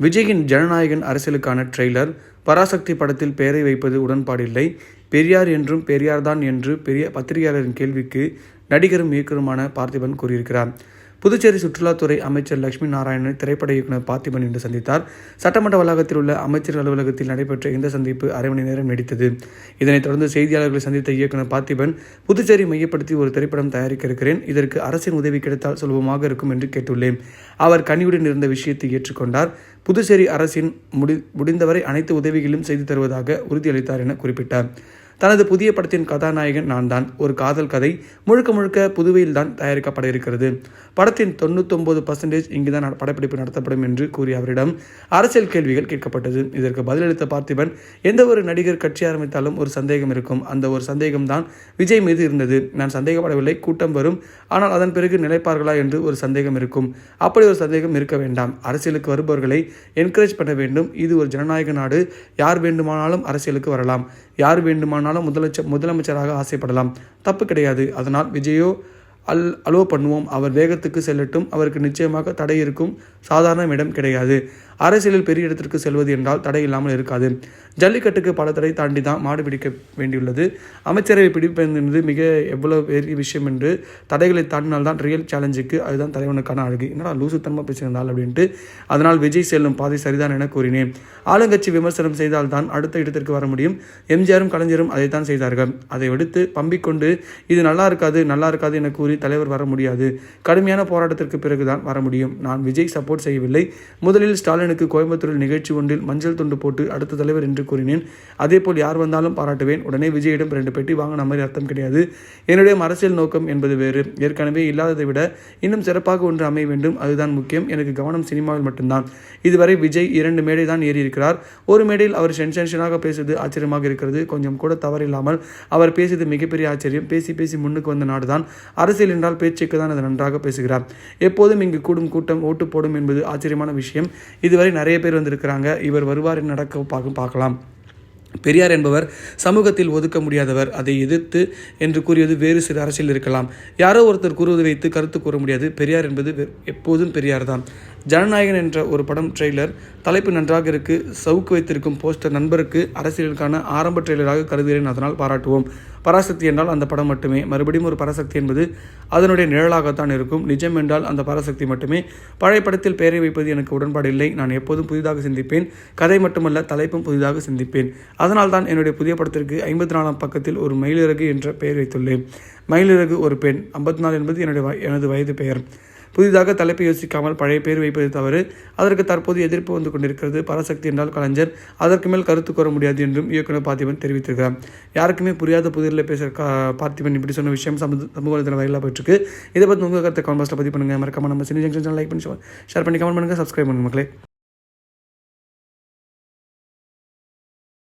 விஜயின் ஜனநாயகன் அரசியலுக்கான ட்ரெய்லர். பராசக்தி படத்தில் பெயரை வைப்பது உடன்பாடில்லை. பெரியார் என்றும் பெரியார்தான் என்று பெரிய பத்திரிகையாளரின் கேள்விக்கு நடிகரும் இயக்குனருமான பார்த்திபன் கூறியிருக்கிறார். புதுச்சேரி சுற்றுலாத்துறை அமைச்சர் லட்சுமி நாராயணனை திரைப்பட இயக்குனர் பார்த்திபன் இன்று சந்தித்தார். சட்டமன்ற வளாகத்தில் உள்ள அமைச்சர் அலுவலகத்தில் நடைபெற்ற இந்த சந்திப்பு அரை மணி நேரம் நீடித்தது. இதனைத் தொடர்ந்து செய்தியாளர்களை சந்தித்த இயக்குனர் பார்த்திபன் புதுச்சேரி மையப்படுத்தி ஒரு திரைப்படம் தயாரிக்க இருக்கிறேன். இதற்கு அரசின் உதவி கிடைத்தால் சுலபமாக இருக்கும் என்று கேட்டுள்ளேன். அவர் கனியுடன் இருந்த விஷயத்தை ஏற்றுக்கொண்டார். புதுச்சேரி அரசின் முடி முடிந்தவரை அனைத்து உதவிகளும் செய்து தருவதாக உறுதியளித்தார் என குறிப்பிட்டார். தனது புதிய படத்தின் கதாநாயகன் நான் தான் ஒரு காதல் கதை முழுக்க முழுக்க புதுவையில் தான் தயாரிக்கப்பட இருக்கிறது. படத்தின் தொண்ணூத்தொன்பது பர்சன்டேஜ் இங்குதான் படப்பிடிப்பு நடத்தப்படும் என்று கூறிய அவரிடம் அரசியல் கேள்விகள் கேட்கப்பட்டது. இதற்கு பதிலளித்த பார்த்திபன் எந்த ஒரு நடிகர் கட்சி ஆரம்பித்தாலும் ஒரு சந்தேகம் இருக்கும். அந்த ஒரு சந்தேகம் தான் விஜய் மீது இருந்தது. நான் சந்தேகப்படவில்லை கூட்டம் வரும். ஆனால் அதன் பிறகு நிலைப்பார்களா என்று ஒரு சந்தேகம் இருக்கும். அப்படி ஒரு சந்தேகம் இருக்க வேண்டாம். அரசியலுக்கு வருபவர்களை என்கரேஜ் பண்ண வேண்டும். இது ஒரு ஜனநாயக நாடு. யார் வேண்டுமானாலும் அரசியலுக்கு வரலாம். யார் ஆனாலும் முதலமைச்சர் முதலமைச்சராக ஆசைப்படலாம். தப்பு கிடையாது. அதனால் விஜயோ அல் அலோ பண்ணுவோம். அவர் வேகத்துக்கு செல்லட்டும். அவருக்கு நிச்சயமாக தடை இருக்கும். சாதாரண இடம் கிடையாது. அரசியலில் பெரிய இடத்திற்கு செல்வது என்றால் தடை இல்லாமல் இருக்காது. ஜல்லிக்கட்டுக்கு பல தடை தாண்டி தான் மாடு பிடிக்க வேண்டியுள்ளது. அமைச்சரவை பிடிப்பது மிக எவ்வளவு பெரிய விஷயம் என்று தடைகளை தாண்டினால் தான் ரியல் சேலஞ்சுக்கு அதுதான் தலைவனுக்கான அழகு. என்னடா லூசுத்தனமாக பேசியிருந்தால் அப்படின்ட்டு அதனால் விஜய் செல்லும் பாதை சரிதான் என கூறினேன். ஆளுங்கட்சி விமர்சனம் செய்தால் தான் அடுத்த இடத்திற்கு வர முடியும். எம்ஜிஆரும் கலைஞரும் அதைத்தான் செய்தார்கள். அதை விடுத்து பம்பிக்கொண்டு இது நல்லா இருக்காது நல்லா இருக்காது என கூறி தலைவர் வர முடியாது. கடுமையான போராட்டத்திற்கு பிறகுதான் வர முடியும். நான் விஜய் சப்போர்ட் செய்யவில்லை. முதலில் ஸ்டாலின் கண்ணனுக்கு கோயம்புத்தூரில் நிகழ்ச்சி ஒன்றில் மஞ்சள் துண்டு போட்டு அடுத்த தலைவர் என்று கூறினேன். அதேபோல் யார் வந்தாலும் பாராட்டுவேன். உடனே விஜயிடம் ரெண்டு பெட்டி வாங்கின மாதிரி அர்த்தம் கிடையாது. என்னுடைய அரசியல் நோக்கம் என்பது வேறு. ஏற்கனவே இல்லாததை விட இன்னும் சிறப்பாக ஒன்று அமைய வேண்டும். அதுதான் முக்கியம். எனக்கு கவனம் சினிமாவில் மட்டும்தான். இதுவரை விஜய் இரண்டு மேடை தான் ஏறி இருக்கிறார் ஒரு மேடையில் அவர் சென்சேஷனாக பேசுவது ஆச்சரியமாக இருக்கிறது. கொஞ்சம் கூட தவறில்லாமல் அவர் பேசியது மிகப்பெரிய ஆச்சரியம். பேசி பேசி முன்னுக்கு வந்த நாடுதான். அரசியல் என்றால் பேச்சுக்கு தான் அது நன்றாக பேசுகிறார். எப்போதும் இங்கு கூடும் கூட்டம் ஓட்டு போடும் என்பது ஆச்சரியமான விஷயம். இது இதுவரை நிறைய பேர் வந்திருக்கிறாங்க. இவர் வருவார் நடக்க பார்க்க பார்க்கலாம். பெரியார் என்பவர் சமூகத்தில் ஒதுக்க முடியாதவர் அதை எதிர்த்து என்று கூறியது வேறு சில அரசியல் இருக்கலாம். யாரோ ஒருத்தர் கூறுவதை வைத்து கருத்து கூற முடியாது. பெரியார் என்பது வெ- எப்போதும் பெரியார் தான் ஜனநாயகன் என்ற ஒரு படம் ட்ரெய்லர் தலைப்பு நன்றாக இருக்கு. சவுக்கு வைத்திருக்கும் போஸ்டர் நண்பருக்கு அரசியலுக்கான ஆரம்ப ட்ரெய்லராக கருதுகிறேன் அதனால் பாராட்டுவோம். பராசக்தி என்றால் அந்த படம் மட்டுமே. மறுபடியும் ஒரு பராசக்தி என்பது அதனுடைய நிழலாகத்தான் இருக்கும். நிஜம் என்றால் அந்த பராசக்தி மட்டுமே. பழைய படத்தில் பெயரை வைப்பது எனக்கு உடன்பாடு இல்லை. நான் எப்போதும் புதிதாக சிந்திப்பேன். கதை மட்டுமல்ல தலைப்பும் புதிதாக சிந்திப்பேன். அதனால் தான் என்னுடைய புதிய படத்திற்கு ஐம்பத்தி நாலாம் பக்கத்தில் ஒரு மயிலிறகு என்ற பெயர் வைத்துள்ளேன். மயிலிறகு ஒரு பெண். ஐம்பத்தி நாலு என்பது என்னுடைய வய- எனது வயது பெயர். புதிதாக தலைப்பை யோசிக்காமல் பழைய பேர் வைப்பது தவறு. அதற்கு தற்போது எதிர்ப்பு வந்து கொண்டிருக்கிறது. பராசக்தி என்றால் கலைஞர். அதற்கு மேல் கருத்து கூற முடியாது என்றும் இயக்குனர் பார்த்திபன் தெரிவித்திருக்கிறார். யாருக்குமே புரியாத புதிரில் பேசுகிற பார்த்திபன் இப்படி சொன்ன விஷயம் சமூக சமூக வலைதள வைரலாக போயிட்டுருக்கு. இதை பற்றி உங்கள் கருத்தை கமெண்ட் பாக்ஸில் பதிவு பண்ணுங்கள் மறக்காம நம்ம சினி ஜங்ஷன் லைக் பண்ணி ஷேர் பண்ணி கமெண்ட் பண்ணுங்கள் சப்ஸ்கிரைப் பண்ணுங்கள் மக்களே.